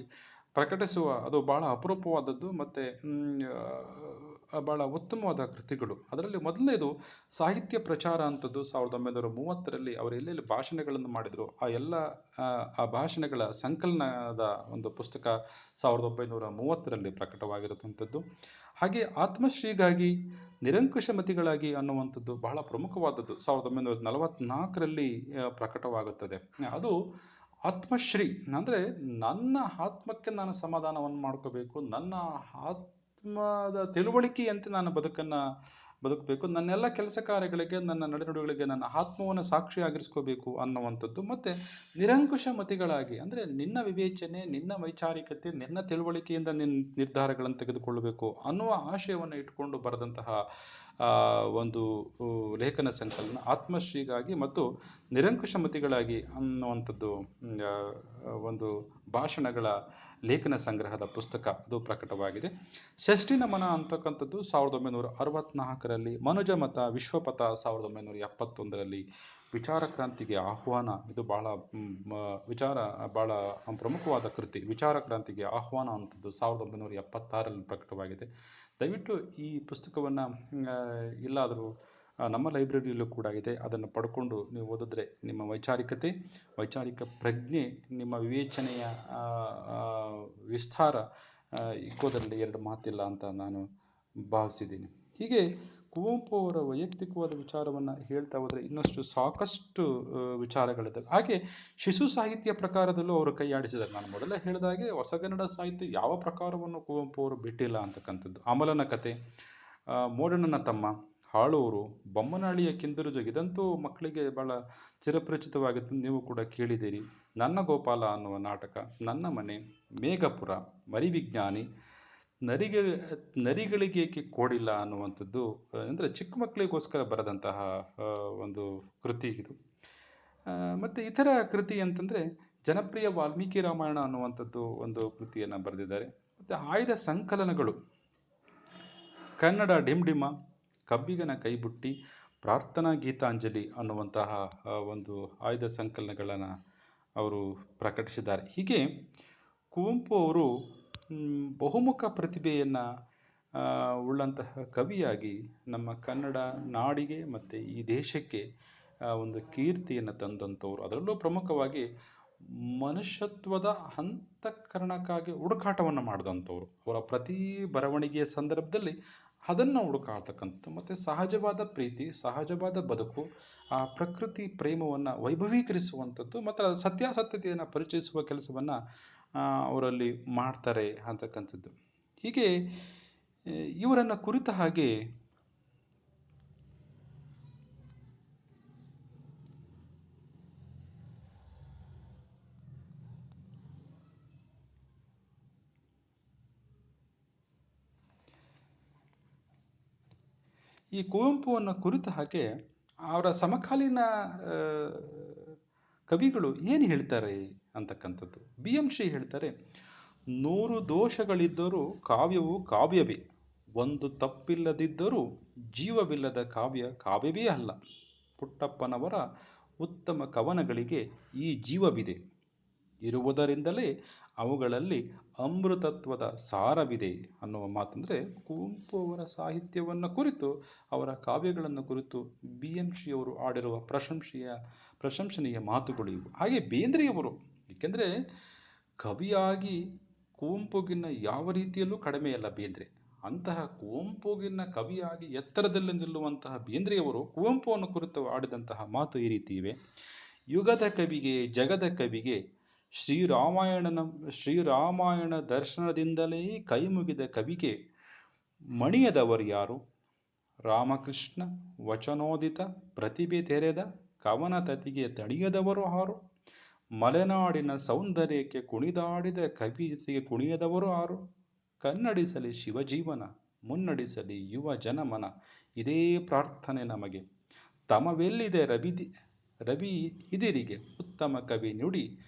ಪ್ರಕಟಿಸುವ ಅದು ಭಾಳ ಅಪರೂಪವಾದದ್ದು. ಮತ್ತು ಭಾಳ ಉತ್ತಮವಾದ ಕೃತಿಗಳು. ಅದರಲ್ಲಿ ಮೊದಲನೇದು ಸಾಹಿತ್ಯ ಪ್ರಚಾರ ಅಂಥದ್ದು ಸಾವಿರದ ಒಂಬೈನೂರ ಮೂವತ್ತರಲ್ಲಿ ಅವರು ಎಲ್ಲೆಲ್ಲಿ ಭಾಷಣಗಳನ್ನು ಮಾಡಿದರು ಆ ಎಲ್ಲ ಆ, ಭಾಷಣಗಳ ಸಂಕಲನದ ಒಂದು ಪುಸ್ತಕ ಸಾವಿರದ ಒಂಬೈನೂರ ಮೂವತ್ತರಲ್ಲಿ ಪ್ರಕಟವಾಗಿರತಕ್ಕಂಥದ್ದು ಹಾಗೆ ಆತ್ಮಶ್ರೀಗಾಗಿ ನಿರಂಕುಶಮತಿಗಳಾಗಿ ಅನ್ನುವಂಥದ್ದು ಬಹಳ ಪ್ರಮುಖವಾದದ್ದು ಸಾವಿರದ ಒಂಬೈನೂರ ನಲವತ್ನಾಲ್ಕರಲ್ಲಿ ಪ್ರಕಟವಾಗುತ್ತದೆ. ಅದು ಆತ್ಮಶ್ರೀ ಅಂದರೆ ನನ್ನ ಆತ್ಮಕ್ಕೆ ನಾನು ಸಮಾಧಾನವನ್ನು ಮಾಡ್ಕೋಬೇಕು ನನ್ನ ಆತ್ಮದ ತಿಳುವಳಿಕೆಯಂತೆ ನಾನು ಬದುಕನ್ನು ಬದುಕಬೇಕು. ನನ್ನೆಲ್ಲ ಕೆಲಸ ಕಾರ್ಯಗಳಿಗೆ, ನನ್ನ ನಡೆನುಡಿಗಳಿಗೆ ನನ್ನ ಆತ್ಮವನ್ನು ಸಾಕ್ಷಿಯಾಗಿರಿಸ್ಕೋಬೇಕು ಅನ್ನುವಂಥದ್ದು. ಮತ್ತು ನಿರಂಕುಶ ಮತಿಗಳಾಗಿ, ಅಂದರೆ ನಿನ್ನ ವಿವೇಚನೆ, ನಿನ್ನ ವೈಚಾರಿಕತೆ, ನಿನ್ನ ತಿಳುವಳಿಕೆಯಿಂದ ನಿನ್ನ ನಿರ್ಧಾರಗಳನ್ನು ತೆಗೆದುಕೊಳ್ಳಬೇಕು ಅನ್ನುವ ಆಶಯವನ್ನು ಇಟ್ಕೊಂಡು ಬರೆದಂತಹ ಒಂದು ಲೇಖನ ಸಂಕಲನ ಆತ್ಮಶ್ರೀಗಾಗಿ ಮತ್ತು ನಿರಂಕುಶ ಮತಿಗಳಾಗಿ ಅನ್ನುವಂಥದ್ದು ಒಂದು ಭಾಷಣಗಳ ಲೇಖನ ಸಂಗ್ರಹದ ಪುಸ್ತಕ. ಅದು ಪ್ರಕಟವಾಗಿದೆ. ಷಷ್ಠಿ ನಮನ ಅಂತಕ್ಕಂಥದ್ದು ಸಾವಿರದ ಒಂಬೈನೂರ ಅರವತ್ನಾಲ್ಕರಲ್ಲಿ ಮನುಜ ಮತ ವಿಶ್ವಪಥ ಸಾವಿರದ ಒಂಬೈನೂರ ಎಪ್ಪತ್ತೊಂದರಲ್ಲಿ ವಿಚಾರ ಕ್ರಾಂತಿಗೆ ಆಹ್ವಾನ. ಇದು ಬಹಳ ವಿಚಾರ, ಬಹಳ ಪ್ರಮುಖವಾದ ಕೃತಿ. ವಿಚಾರ ಕ್ರಾಂತಿಗೆ ಆಹ್ವಾನ ಅಂತದ್ದು ಸಾವಿರದ ಒಂಬೈನೂರ ಎಪ್ಪತ್ತಾರರಲ್ಲಿ ಪ್ರಕಟವಾಗಿದೆ. ದಯವಿಟ್ಟು ಈ ಪುಸ್ತಕವನ್ನು ಎಲ್ಲಾದರೂ ನಮ್ಮ ಲೈಬ್ರರಿಯಲ್ಲೂ ಕೂಡ ಇದೆ. ಅದನ್ನು ಪಡ್ಕೊಂಡು ನೀವು ಓದಿದ್ರೆ ನಿಮ್ಮ ವೈಚಾರಿಕತೆ, ವೈಚಾರಿಕ ಪ್ರಜ್ಞೆ, ನಿಮ್ಮ ವಿವೇಚನೆಯ ವಿಸ್ತಾರ ಇಕ್ಕೋದರಲ್ಲಿ ಎರಡು ಮಾತಿಲ್ಲ ಅಂತ ನಾನು ಭಾವಿಸಿದ್ದೀನಿ. ಹೀಗೆ ಕುವೆಂಪು ಅವರ ವೈಯಕ್ತಿಕವಾದ ವಿಚಾರವನ್ನು ಹೇಳ್ತಾ ಹೋದರೆ ಇನ್ನಷ್ಟು ಸಾಕಷ್ಟು ವಿಚಾರಗಳಿದ್ದಾವೆ. ಹಾಗೆ ಶಿಶು ಸಾಹಿತ್ಯ ಪ್ರಕಾರದಲ್ಲೂ ಅವರು ಕೈಯಾಡಿಸಿದ್ದಾರೆ ನಾನು ಮೊದಲೇ ಹೇಳಿದ ಹಾಗೆ ಹೊಸಗನ್ನಡ ಸಾಹಿತ್ಯ ಯಾವ ಪ್ರಕಾರವನ್ನು ಕುವೆಂಪು ಅವರು ಬಿಟ್ಟಿಲ್ಲ ಅಂತಕ್ಕಂಥದ್ದು. ಅಮಲನ ಕತೆ ಮೋಡಣ್ಣನ ತಮ್ಮ, ಹಾಳೂರು, ಬೊಮ್ಮನಹಳ್ಳಿಯ ಕಿಂದರುಜ, ಇದಂತೂ ಮಕ್ಕಳಿಗೆ ಭಾಳ ಚಿರಪರಿಚಿತವಾಗಿತ್ತು. ನೀವು ಕೂಡ ಕೇಳಿದ್ದೀರಿ. ನನ್ನ ಗೋಪಾಲ ಅನ್ನುವ ನಾಟಕ, ನನ್ನ ಮನೆ, ಮೇಘಪುರ, ಮರಿವಿಜ್ಞಾನಿ ನರಿಗಳ ನರಿಗಳಿಗೇಕೆ ಕೋಡಿಲ್ಲ ಅನ್ನುವಂಥದ್ದು ಅಂದರೆ ಚಿಕ್ಕ ಮಕ್ಕಳಿಗೋಸ್ಕರ ಬರೆದಂತಹ ಒಂದು ಕೃತಿ ಇದು. ಮತ್ತು ಇತರ ಕೃತಿ ಅಂತಂದರೆ ಜನಪ್ರಿಯ ವಾಲ್ಮೀಕಿ ರಾಮಾಯಣ ಅನ್ನುವಂಥದ್ದು ಒಂದು ಕೃತಿಯನ್ನು ಬರೆದಿದ್ದಾರೆ. ಮತ್ತು ಆಯ್ದ ಸಂಕಲನಗಳು. ಕನ್ನಡ ಡಿಂಡಿಮ ಕಬ್ಬಿಗನ ಕೈಬುಟ್ಟಿ, ಪ್ರಾರ್ಥನಾ ಗೀತಾಂಜಲಿ ಅನ್ನುವಂತಹ ಒಂದು ಆಯ್ದ ಸಂಕಲನಗಳನ್ನು ಅವರು ಪ್ರಕಟಿಸಿದ್ದಾರೆ. ಹೀಗೆ ಕುವೆಂಪು ಅವರು ಬಹುಮುಖ ಪ್ರತಿಭೆಯನ್ನು ಉಳ್ಳಂತಹ ಕವಿಯಾಗಿ ನಮ್ಮ ಕನ್ನಡ ನಾಡಿಗೆ ಮತ್ತು ಈ ದೇಶಕ್ಕೆ ಒಂದು ಕೀರ್ತಿಯನ್ನು ತಂದಂಥವ್ರು. ಅದರಲ್ಲೂ ಪ್ರಮುಖವಾಗಿ ಮನುಷ್ಯತ್ವದ ಅಂತಃಕರಣಕ್ಕಾಗಿ ಹುಡುಕಾಟವನ್ನು ಮಾಡಿದಂಥವ್ರು. ಅವರ ಪ್ರತಿ ಬರವಣಿಗೆಯ ಸಂದರ್ಭದಲ್ಲಿ ಅದನ್ನು ಹುಡುಕಾಡ್ತಕ್ಕಂಥದ್ದು. ಮತ್ತು ಸಹಜವಾದ ಪ್ರೀತಿ, ಸಹಜವಾದ ಬದುಕು, ಆ ಪ್ರಕೃತಿ ಪ್ರೇಮವನ್ನು ವೈಭವೀಕರಿಸುವಂಥದ್ದು, ಮತ್ತು ಸತ್ಯಾಸತ್ಯತೆಯನ್ನು ಪರಿಚಯಿಸುವ ಕೆಲಸವನ್ನು ಅವರಲ್ಲಿ ಮಾಡ್ತಾರೆ ಅಂತಕ್ಕಂಥದ್ದು. ಹೀಗೆ ಇವರನ್ನು ಕುರಿತ ಹಾಗೆ ಈ ಕುವೆಂಪುವನ್ನು ಕುರಿತ ಹಾಗೆ ಅವರ ಸಮಕಾಲೀನ ಕವಿಗಳು ಏನು ಹೇಳ್ತಾರೆ? ಅಂತಕ್ಕಂಥದ್ದು. ಬಿ ಎಂ ಶ್ರೀ ಹೇಳ್ತಾರೆ, ನೂರು ದೋಷಗಳಿದ್ದರೂ ಕಾವ್ಯವು ಕಾವ್ಯವೇ. ಒಂದು ತಪ್ಪಿಲ್ಲದಿದ್ದರೂ ಜೀವವಿಲ್ಲದ ಕಾವ್ಯ ಕಾವ್ಯವೇ ಅಲ್ಲ. ಪುಟ್ಟಪ್ಪನವರ ಉತ್ತಮ ಕವನಗಳಿಗೆ ಈ ಜೀವವಿದೆ. ಇರುವುದರಿಂದಲೇ ಅವುಗಳಲ್ಲಿ ಅಮೃತತ್ವದ ಸಾರವಿದೆ ಅನ್ನುವ ಮಾತಂದರೆ ಕುವೆಂಪು ಅವರ ಸಾಹಿತ್ಯವನ್ನು ಕುರಿತು, ಅವರ ಕಾವ್ಯಗಳನ್ನು ಕುರಿತು ಬಿ ಎಂ ಶ್ರೀ ಅವರು ಆಡಿರುವ ಪ್ರಶಂಸೆಯ, ಪ್ರಶಂಸನೀಯ ಮಾತುಗಳು ಇವು. ಹಾಗೆ ಬೇಂದ್ರೆಯವರು ಏಕೆಂದರೆ ಕವಿಯಾಗಿ ಕುವೆಂಪುಗಿನ್ನ ಯಾವ ರೀತಿಯಲ್ಲೂ ಕಡಿಮೆಯಲ್ಲ ಬೇಂದ್ರೆ. ಅಂತಹ ಕುವೆಂಪುಗಿನ್ನ ಕವಿಯಾಗಿ ಎತ್ತರದಲ್ಲಿ ನಿಲ್ಲುವಂತಹ ಬೇಂದ್ರೆಯವರು ಕುವೆಂಪುವನ್ನು ಕುರಿತು ಆಡಿದಂತಹ ಮಾತು ಈ ರೀತಿ ಇವೆ. ಯುಗದ ಕವಿಗೆ, ಜಗದ ಕವಿಗೆ ಶ್ರೀರಾಮಾಯಣನ, ಶ್ರೀರಾಮಾಯಣ ದರ್ಶನದಿಂದಲೇ ಕೈ ಮುಗಿದ ಕವಿಗೆ ಮಣಿಯದವರು ಯಾರು? ರಾಮಕೃಷ್ಣ ವಚನೋದಿತ, ಪ್ರತಿಭೆ ತೆರೆದ, ಕವನ ತತಿಗೆ ತಣಿಯದವರು ಯಾರು ಮಲೆನಾಡಿನ ಸೌಂದರ್ಯಕ್ಕೆ ಕುಣಿದಾಡಿದ ಕವಿತೆಗೆ ಕುಣಿಯದವರು ಆರು ಕನ್ನಡಿಸಲಿ ಶಿವಜೀವನ, ಮುನ್ನಡೆಸಲಿ ಯುವ ಜನಮನ, ಇದೇ ಪ್ರಾರ್ಥನೆ ನಮಗೆ. ತಮವೆಲ್ಲಿದೆ ರವಿ ರವಿ ಇದಿರಿಗೆ ಉತ್ತಮ ಕವಿ ನುಡಿ,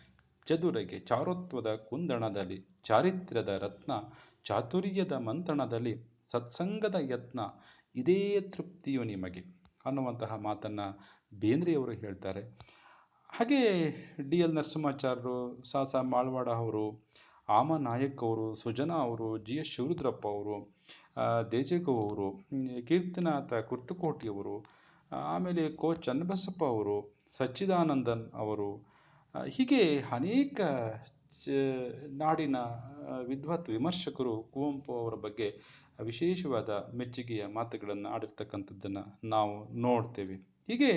ಚದುರಗೆ ಚಾರುತ್ವದ ಕುಂದಣದಲ್ಲಿ, ಚಾರಿತ್ರ್ಯದ ರತ್ನ, ಚಾತುರ್ಯದ ಮಂಥನದಲ್ಲಿ, ಸತ್ಸಂಗದ ಯತ್ನ, ಇದೇ ತೃಪ್ತಿಯು ನಿಮಗೆ. ಅನ್ನುವಂತಹ ಮಾತನ್ನು ಬೇಂದ್ರೆಯವರು ಹೇಳ್ತಾರೆ. ಹಾಗೆ ಡಿ ಎಲ್ ನರಸಿಂಹಾಚಾರ್ಯರು ಸಾ ಸ ಮಾಳ್ವಾಡ ಅವರು, ಆಮ ನಾಯಕ್ ಅವರು, ಸುಜನಾ ಅವರು ಜಿ ಎಸ್ ಶಿವರುದ್ರಪ್ಪ ಅವರು ದೇಜಗೌ ಅವರು ಕೀರ್ತಿನಾಥ ಕುರ್ತುಕೋಟಿಯವರು ಆಮೇಲೆ ಕೋ ಚನ್ನಬಸಪ್ಪ ಅವರು, ಸಚ್ಚಿದಾನಂದನ್ ಅವರು ಹೀಗೆ ಅನೇಕ ನಾಡಿನ ವಿದ್ವತ್ ವಿಮರ್ಶಕರು ಕುವೆಂಪು ಅವರ ಬಗ್ಗೆ ವಿಶೇಷವಾದ ಮೆಚ್ಚುಗೆಯ ಮಾತುಗಳನ್ನು ಆಡಿರ್ತಕ್ಕಂಥದ್ದನ್ನು ನಾವು ನೋಡ್ತೇವೆ. ಹೀಗೆ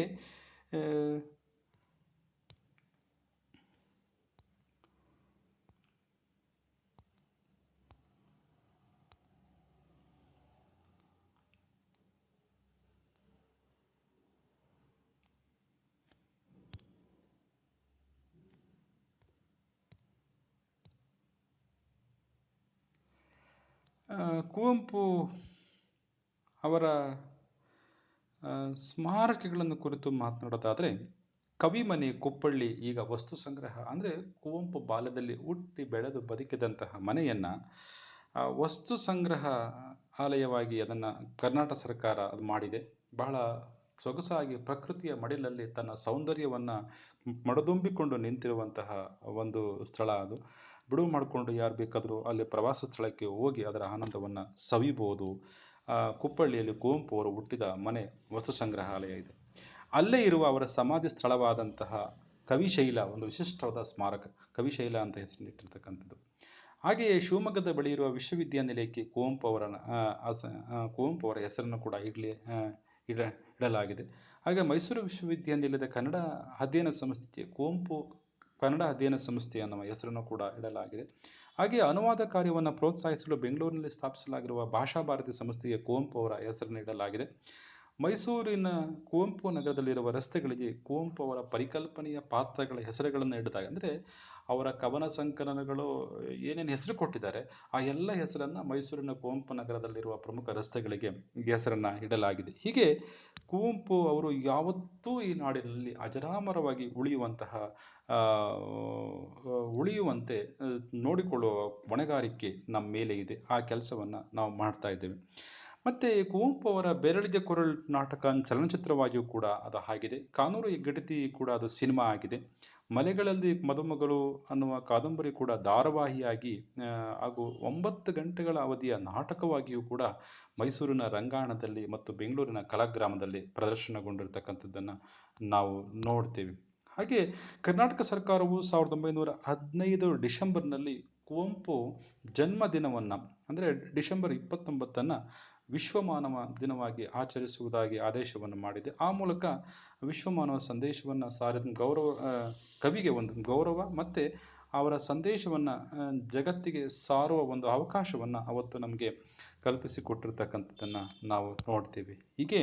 ಕುವೆಂಪು ಅವರ ಸ್ಮಾರಕಗಳನ್ನು ಕುರಿತು ಮಾತನಾಡೋದಾದರೆ ಕವಿಮನೆ ಕುಪ್ಪಳ್ಳಿ ಈಗ ವಸ್ತು ಸಂಗ್ರಹ ಅಂದರೆ ಕುವೆಂಪು ಬಾಲ್ಯದಲ್ಲಿ ಹುಟ್ಟಿ ಬೆಳೆದು ಬದುಕಿದಂತಹ ಮನೆಯನ್ನು ವಸ್ತು ಸಂಗ್ರಹ ಆಲಯವಾಗಿ ಅದನ್ನು ಕರ್ನಾಟಕ ಸರ್ಕಾರ ಅದು ಮಾಡಿದೆ. ಬಹಳ ಸೊಗಸಾಗಿ ಪ್ರಕೃತಿಯ ಮಡಿಲಲ್ಲಿ ತನ್ನ ಸೌಂದರ್ಯವನ್ನು ಮಡದುಂಬಿಕೊಂಡು ನಿಂತಿರುವಂತಹ ಒಂದು ಸ್ಥಳ ಅದು. ಬಿಡುವು ಮಾಡಿಕೊಂಡು ಯಾರು ಬೇಕಾದರೂ ಅಲ್ಲಿ ಪ್ರವಾಸ ಸ್ಥಳಕ್ಕೆ ಹೋಗಿ ಅದರ ಆನಂದವನ್ನು ಸವಿಬೋದು. ಕುಪ್ಪಳ್ಳಿಯಲ್ಲಿ ಕುವೆಂಪು ಅವರು ಹುಟ್ಟಿದ ಮನೆ ವಸ್ತು ಸಂಗ್ರಹಾಲಯ ಇದೆ. ಅಲ್ಲೇ ಇರುವ ಅವರ ಸಮಾಧಿ ಸ್ಥಳವಾದಂತಹ ಕವಿಶೈಲ, ಒಂದು ವಿಶಿಷ್ಟವಾದ ಸ್ಮಾರಕ, ಕವಿಶೈಲ ಅಂತ ಹೆಸರಿಟ್ಟಿರ್ತಕ್ಕಂಥದ್ದು. ಹಾಗೆಯೇ ಶಿವಮೊಗ್ಗದ ಬಳಿ ಇರುವ ವಿಶ್ವವಿದ್ಯಾನಿಲಯಕ್ಕೆ ಕುವೆಂಪು ಅವರ ಕುವೆಂಪು ಅವರ ಹೆಸರನ್ನು ಕೂಡ ಇಡಲಿ ಇಡ, ಇಡಲಾಗಿದೆ. ಹಾಗೆ ಮೈಸೂರು ವಿಶ್ವವಿದ್ಯಾನಿಲಯದ ಕನ್ನಡ ಅಧ್ಯಯನ ಸಂಸ್ಥೆಗೆ ಕುವೆಂಪು ಕನ್ನಡ ಅಧ್ಯಯನ ಸಂಸ್ಥೆ ಅನ್ನುವ ಹೆಸರನ್ನು ಕೂಡ ಇಡಲಾಗಿದೆ. ಹಾಗೆ ಅನುವಾದ ಕಾರ್ಯವನ್ನು ಪ್ರೋತ್ಸಾಹಿಸಲು ಬೆಂಗಳೂರಿನಲ್ಲಿ ಸ್ಥಾಪಿಸಲಾಗಿರುವ ಭಾಷಾ ಭಾರತಿ ಸಂಸ್ಥೆಗೆ ಕುವೆಂಪು ಅವರ ಹೆಸರನ್ನು ಇಡಲಾಗಿದೆ. ಮೈಸೂರಿನ ಕುವೆಂಪು ನಗರದಲ್ಲಿರುವ ರಸ್ತೆಗಳಿಗೆ ಕುವೆಂಪು ಅವರ ಪರಿಕಲ್ಪನೆಯ ಪಾತ್ರಗಳ ಹೆಸರುಗಳನ್ನು ಇಡಿದಾಗ, ಅಂದರೆ ಅವರ ಕವನ ಸಂಕಲನಗಳು ಏನೇನು ಹೆಸರು ಕೊಟ್ಟಿದ್ದಾರೆ, ಆ ಎಲ್ಲ ಹೆಸರನ್ನು ಮೈಸೂರಿನ ಕುವೆಂಪು ನಗರದಲ್ಲಿರುವ ಪ್ರಮುಖ ರಸ್ತೆಗಳಿಗೆ ಹೆಸರನ್ನು ಇಡಲಾಗಿದೆ. ಹೀಗೆ ಕುವೆಂಪು ಅವರು ಯಾವತ್ತೂ ಈ ನಾಡಿನಲ್ಲಿ ಅಜರಾಮರವಾಗಿ ಉಳಿಯುವಂತಹ ಉಳಿಯುವಂತೆ ನೋಡಿಕೊಳ್ಳುವ ಹೊಣೆಗಾರಿಕೆ ನಮ್ಮ ಮೇಲೆ ಇದೆ. ಆ ಕೆಲಸವನ್ನು ನಾವು ಮಾಡ್ತಾ ಇದ್ದೇವೆ. ಮತ್ತು ಕುವೆಂಪು ಅವರ ಬೆರಳಿಗೆ ಕೊರಳು ನಾಟಕ ಚಲನಚಿತ್ರವಾಗಿಯೂ ಕೂಡ ಅದು ಆಗಿದೆ. ಕಾನೂರು ಹೆಗ್ಗಡತಿ ಕೂಡ ಅದು ಸಿನಿಮಾ ಆಗಿದೆ. ಮಲೆಗಳಲ್ಲಿ ಮದುಮಗಳು ಅನ್ನುವ ಕಾದಂಬರಿ ಕೂಡ ಧಾರಾವಾಹಿಯಾಗಿ ಹಾಗೂ ಒಂಬತ್ತು ಗಂಟೆಗಳ ಅವಧಿಯ ನಾಟಕವಾಗಿಯೂ ಕೂಡ ಮೈಸೂರಿನ ರಂಗಾಯಣದಲ್ಲಿ ಮತ್ತು ಬೆಂಗಳೂರಿನ ಕಲಾಗ್ರಾಮದಲ್ಲಿ ಪ್ರದರ್ಶನಗೊಂಡಿರ್ತಕ್ಕಂಥದ್ದನ್ನು ನಾವು ನೋಡ್ತೇವೆ. ಹಾಗೆ ಕರ್ನಾಟಕ ಸರ್ಕಾರವು ಸಾವಿರದ ಒಂಬೈನೂರ ಹದಿನೈದು ಡಿಸೆಂಬರ್ನಲ್ಲಿ ಕುವೆಂಪು ಜನ್ಮದಿನವನ್ನು, ಅಂದರೆ ಡಿಸೆಂಬರ್ ಇಪ್ಪತ್ತೊಂಬತ್ತನ್ನು ವಿಶ್ವಮಾನವ ದಿನವಾಗಿ ಆಚರಿಸುವುದಾಗಿ ಆದೇಶವನ್ನು ಮಾಡಿದೆ. ಆ ಮೂಲಕ ವಿಶ್ವಮಾನವ ಸಂದೇಶವನ್ನು ಸಾರಿದ ಗೌರವ ಕವಿಗೆ ಒಂದು ಗೌರವ ಮತ್ತು ಅವರ ಸಂದೇಶವನ್ನು ಜಗತ್ತಿಗೆ ಸಾರುವ ಒಂದು ಅವಕಾಶವನ್ನು ಅವತ್ತು ನಮಗೆ ಕಲ್ಪಿಸಿಕೊಟ್ಟಿರ್ತಕ್ಕಂಥದ್ದನ್ನು ನಾವು ನೋಡ್ತೀವಿ. ಹೀಗೆ